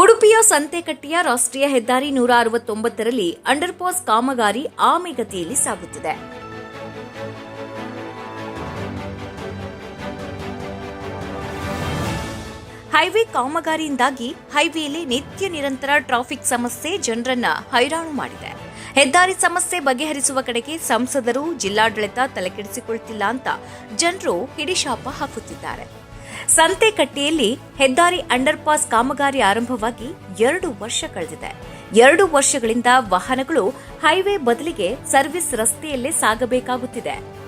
ಉಡುಪಿಯ ಸಂತೆಕಟ್ಟೆಯ ರಾಷ್ಟ್ರೀಯ ಹೆದ್ದಾರಿ ನೂರ ಅರವತ್ತೊಂಬತ್ತರಲ್ಲಿ ಅಂಡರ್ಪಾಸ್ ಕಾಮಗಾರಿ ಆಮೆಗತಿಯಲ್ಲಿ ಸಾಗುತ್ತಿದೆ. ಹೈವೇ ಕಾಮಗಾರಿಯಿಂದಾಗಿ ಹೈವೇಯಲ್ಲಿ ನಿತ್ಯ ನಿರಂತರ ಟ್ರಾಫಿಕ್ ಸಮಸ್ಯೆ ಜನರನ್ನ ಹೈರಾಣು ಮಾಡಿದೆ. ಹೆದ್ದಾರಿ ಸಮಸ್ಯೆ ಬಗೆಹರಿಸುವ ಕಡೆಗೆ ಸಂಸದರು ಜಿಲ್ಲಾಡಳಿತ ತಲೆಕೆಡಿಸಿಕೊಳ್ತಿಲ್ಲ ಅಂತ ಜನರು ಹಿಡಿಶಾಪ ಹಾಕುತ್ತಿದ್ದಾರೆ. ಸಂತೆಕಟ್ಟೆಯಲ್ಲಿ ಹೆದ್ದಾರಿ ಅಂಡರ್ಪಾಸ್ ಕಾಮಗಾರಿ ಆರಂಭವಾಗಿ ಎರಡು ವರ್ಷ ಕಳೆದಿದೆ. ಎರಡು ವರ್ಷಗಳಿಂದ ವಾಹನಗಳು ಹೈವೇ ಬದಲಿಗೆ ಸರ್ವಿಸ್ ರಸ್ತೆಯಲ್ಲೇ ಸಾಗಬೇಕಾಗುತ್ತಿದೆ.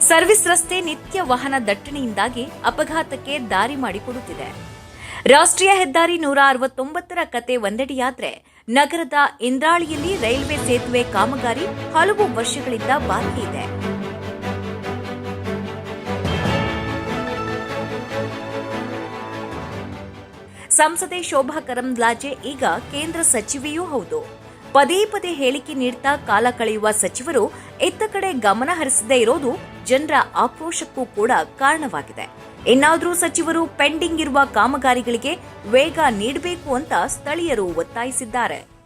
ಸರ್ವಿಸ್ ರಸ್ತೆ ನಿತ್ಯ ವಾಹನ ದಟ್ಟಣೆಯಿಂದಾಗಿ ಅಪಘಾತಕ್ಕೆ ದಾರಿ ಮಾಡಿಕೊಡುತ್ತಿದೆ. ರಾಷ್ಟ್ರೀಯ ಹೆದ್ದಾರಿ ನೂರ ಅರವತ್ತೊಂಬತ್ತರ ಕತೆ ಒಂದೆಡೆಯಾದ್ರೆ ನಗರದ ಇಂದ್ರಾಳಿಯಲ್ಲಿ ರೈಲ್ವೆ ಸೇತುವೆ ಕಾಮಗಾರಿ ಹಲವು ವರ್ಷಗಳಿಂದ ಬಾಕಿ ಇದೆ. ಸಂಸದೆ ಶೋಭಾ ಕರಂದ್ಲಾಜೆ ಈಗ ಕೇಂದ್ರ ಸಚಿವೆಯೂ ಹೌದು. ಪದೇ ಪದೇ ಹೇಳಿಕೆ ನೀಡ್ತಾ ಕಾಲ ಕಳೆಯುವ ಸಚಿವರು ಇತ್ತ ಕಡೆ ಗಮನ ಹರಿಸದೇ ಇರೋದು ಜನರ ಆಕ್ರೋಶಕ್ಕೂ ಕೂಡ ಕಾರಣವಾಗಿದೆ. ಇನ್ನಾದರೂ ಸಚಿವರು ಪೆಂಡಿಂಗ್ ಇರುವ ಕಾಮಗಾರಿಗಳಿಗೆ ವೇಗ ನೀಡಬೇಕು ಅಂತ ಸ್ಥಳೀಯರು ಒತ್ತಾಯಿಸಿದ್ದಾರೆ.